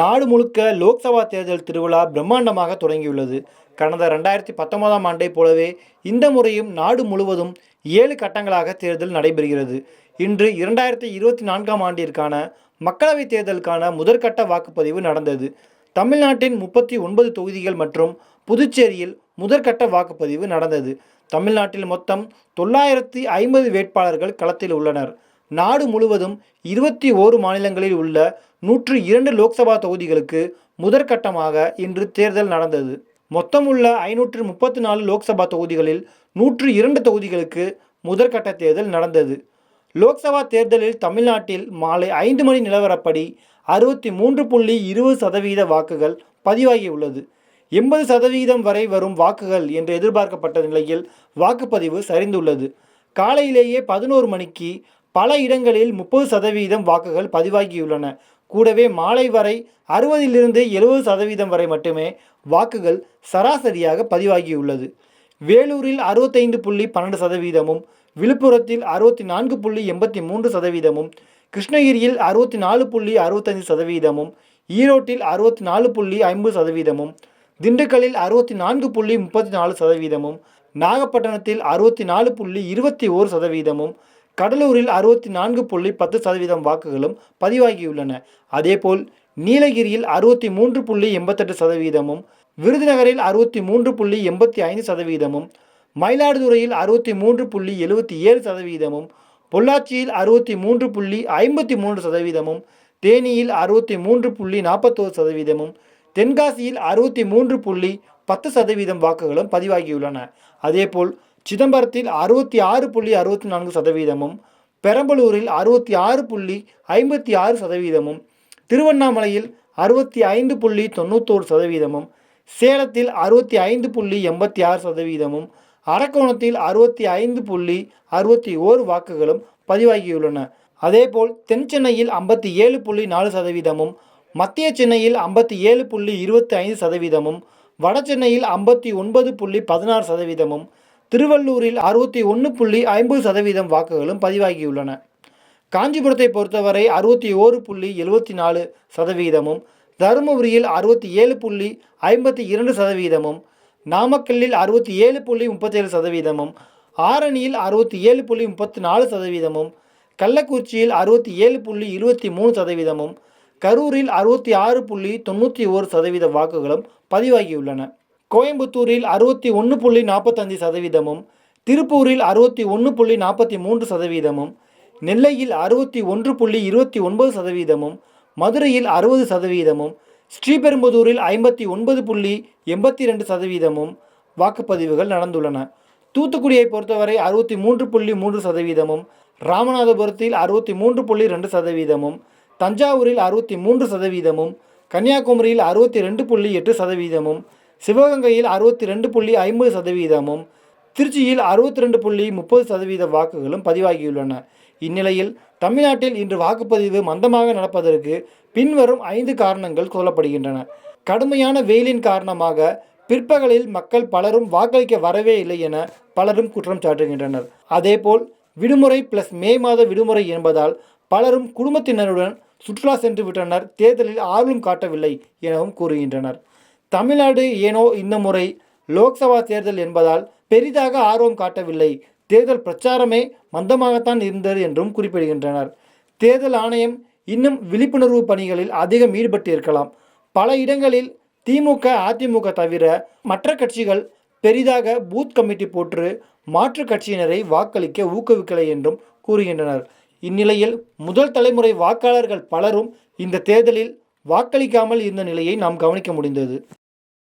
நாடு முழுக்க லோக்சபா தேர்தல் திருவிழா பிரம்மாண்டமாக தொடங்கியுள்ளது. கடந்த ரெண்டாயிரத்தி பத்தொன்பதாம் ஆண்டை போலவே இந்த முறையும் நாடு முழுவதும் ஏழு கட்டங்களாக தேர்தல் நடைபெறுகிறது. இன்று இரண்டாயிரத்தி இருபத்தி நான்காம் ஆண்டிற்கான மக்களவைத் தேர்தலுக்கான முதற்கட்ட வாக்குப்பதிவு நடந்தது. தமிழ்நாட்டின் முப்பத்தி ஒன்பது தொகுதிகள் மற்றும் புதுச்சேரியில் முதற்கட்ட வாக்குப்பதிவு நடந்தது. தமிழ்நாட்டில் மொத்தம் தொள்ளாயிரத்தி ஐம்பது வேட்பாளர்கள் களத்தில் உள்ளனர். நாடு முழுவதும் இருபத்தி ஓரு மாநிலங்களில் உள்ள நூற்று இரண்டு லோக்சபா தொகுதிகளுக்கு முதற்கட்டமாக இன்று தேர்தல் நடந்தது. மொத்தமுள்ள ஐநூற்று முப்பத்தி நாலு லோக்சபா தொகுதிகளில் நூற்று இரண்டு தொகுதிகளுக்கு முதற்கட்ட தேர்தல் நடந்தது. லோக்சபா தேர்தலில் தமிழ்நாட்டில் மாலை ஐந்து மணி நிலவரப்படி அறுபத்தி மூன்று புள்ளி இருபது சதவீத வாக்குகள் பதிவாகியுள்ளது. எண்பது சதவீதம் வரை வரும் வாக்குகள் என்று எதிர்பார்க்கப்பட்ட நிலையில் வாக்குப்பதிவு சரிந்துள்ளது. காலையிலேயே பதினோரு மணிக்கு பல இடங்களில் முப்பது சதவீதம் வாக்குகள் பதிவாகியுள்ளன. கூடவே மாலை வரை அறுபதிலிருந்து எழுபது சதவீதம் வரை மட்டுமே வாக்குகள் சராசரியாக பதிவாகியுள்ளது. வேலூரில் அறுபத்தைந்து புள்ளி பன்னெண்டு சதவீதமும் விழுப்புரத்தில் அறுபத்தி நான்கு புள்ளி எண்பத்தி மூன்று சதவீதமும் கிருஷ்ணகிரியில் அறுபத்தி நாலு புள்ளி அறுபத்தஞ்சு சதவீதமும் ஈரோட்டில் அறுபத்தி நாலு புள்ளி ஐம்பது சதவீதமும் திண்டுக்கல்லில் அறுபத்தி நான்கு புள்ளி முப்பத்தி நாலு சதவீதமும் நாகப்பட்டினத்தில் அறுபத்தி நாலு புள்ளி இருபத்தி ஓரு சதவீதமும் கடலூரில் அறுபத்தி நான்கு புள்ளி பத்து சதவீதம் வாக்குகளும் பதிவாகியுள்ளன. அதேபோல் நீலகிரியில் அறுபத்தி மூன்று புள்ளி எண்பத்தெட்டு சதவீதமும் விருதுநகரில் அறுபத்தி மூன்று புள்ளி எண்பத்தி ஐந்து சதவீதமும் மயிலாடுதுறையில் அறுபத்தி மூன்று புள்ளி எழுபத்தி ஏழு சதவீதமும் பொள்ளாச்சியில் அறுபத்தி மூன்று புள்ளி ஐம்பத்தி மூன்று சதவீதமும் தேனியில் அறுபத்தி மூன்று புள்ளி நாற்பத்தோரு சதவீதமும் தென்காசியில் அறுபத்தி மூன்று புள்ளி பத்து சதவீதம் வாக்குகளும் பதிவாகியுள்ளன. அதேபோல் சிதம்பரத்தில் அறுபத்தி ஆறு புள்ளி அறுபத்தி நான்கு சதவீதமும் பெரம்பலூரில் அறுபத்தி ஆறு புள்ளி ஐம்பத்தி ஆறு சதவீதமும் திருவண்ணாமலையில் அறுபத்தி ஐந்து புள்ளி தொண்ணூத்தோரு சதவீதமும் சேலத்தில் அறுபத்தி ஐந்து புள்ளி எண்பத்தி ஆறு சதவீதமும் அரக்கோணத்தில் அறுபத்தி ஐந்து புள்ளி அறுபத்தி ஓரு வாக்குகளும் பதிவாகியுள்ளன. அதேபோல் தென் சென்னையில் ஐம்பத்தி ஏழு புள்ளி நாலு சதவீதமும் மத்திய சென்னையில் ஐம்பத்தி ஏழு புள்ளி இருபத்தி ஐந்து சதவீதமும் வட சென்னையில் ஐம்பத்தி ஒன்பது புள்ளி பதினாறு சதவீதமும் திருவள்ளூரில் அறுபத்தி ஒன்று புள்ளி ஐம்பது சதவீதம் வாக்குகளும் பதிவாகியுள்ளன. காஞ்சிபுரத்தை பொறுத்தவரை அறுபத்தி ஓரு புள்ளி எழுபத்தி நாலு சதவீதமும் தருமபுரியில் அறுபத்தி ஏழு புள்ளி ஐம்பத்தி இரண்டு சதவீதமும் நாமக்கல்லில் அறுபத்தி ஏழு புள்ளி முப்பத்தேழு சதவீதமும் ஆரணியில் அறுபத்தி ஏழு புள்ளி முப்பத்தி நாலு சதவீதமும் கள்ளக்குறிச்சியில் அறுபத்தி ஏழு புள்ளி இருபத்தி மூணு சதவீதமும் கரூரில் அறுபத்தி ஆறு புள்ளி தொண்ணூற்றி ஓரு சதவீத வாக்குகளும் பதிவாகியுள்ளன. கோயம்புத்தூரில் அறுபத்தி ஒன்று புள்ளி நாற்பத்தஞ்சு சதவீதமும் திருப்பூரில் அறுபத்தி ஒன்று புள்ளி நாற்பத்தி மூன்று சதவீதமும் நெல்லையில் அறுபத்தி ஒன்று புள்ளி இருபத்தி ஒன்பது சதவீதமும் மதுரையில் அறுபது சதவீதமும் ஸ்ரீபெரும்புதூரில் ஐம்பத்தி ஒன்பது புள்ளி எண்பத்தி ரெண்டு சதவீதமும் வாக்குப்பதிவுகள் நடந்துள்ளன. தூத்துக்குடியை பொறுத்தவரை அறுபத்தி மூன்று புள்ளி மூன்று சதவீதமும் ராமநாதபுரத்தில் அறுபத்தி மூன்று புள்ளி ரெண்டு சதவீதமும் தஞ்சாவூரில் அறுபத்தி மூன்று சதவீதமும் கன்னியாகுமரியில் அறுபத்தி ரெண்டு புள்ளி எட்டு சதவீதமும் சிவகங்கையில் அறுபத்தி ரெண்டு புள்ளி ஐம்பது சதவீதமும் திருச்சியில் அறுபத்தி ரெண்டு புள்ளி முப்பது சதவீத வாக்குகளும் பதிவாகியுள்ளன. இந்நிலையில் தமிழ்நாட்டில் இன்று வாக்குப்பதிவு மந்தமாக நடப்பதற்கு பின்வரும் ஐந்து காரணங்கள் சொல்லப்படுகின்றன. கடுமையான வெயிலின் காரணமாக பிற்பகலில் மக்கள் பலரும் வாக்களிக்க வரவே இல்லை என பலரும் குற்றம் சாட்டுகின்றனர். அதேபோல் விடுமுறை பிளஸ் மே மாத விடுமுறை என்பதால் பலரும் குடும்பத்தினருடன் சுற்றுலா சென்று விட்டனர் தேர்தலில் ஆர்வம் காட்டவில்லை எனவும் கூறுகின்றனர். தமிழ்நாடு ஏனோ இந்த முறை லோக்சபா தேர்தல் என்பதால் பெரிதாக ஆர்வம் காட்டவில்லை. தேர்தல் பிரச்சாரமே மந்தமாகத்தான் இருந்தது என்றும் குறிப்பிடுகின்றனர். தேர்தல் ஆணையம் இன்னும் விழிப்புணர்வு பணிகளில் அதிகம் ஈடுபட்டு இருக்கலாம் பல இடங்களில் திமுக அதிமுக தவிர மற்ற கட்சிகள் பெரிதாக பூத் கமிட்டி போட்டு மாற்று கட்சியினரை வாக்களிக்க ஊக்குவிக்கலை என்றும் கூறுகின்றனர். இந்நிலையில் முதல் தலைமுறை வாக்காளர்கள் பலரும் இந்த தேர்தலில் வாக்களிக்காமல் இருந்த நிலையை நாம் கவனிக்க முடிந்தது.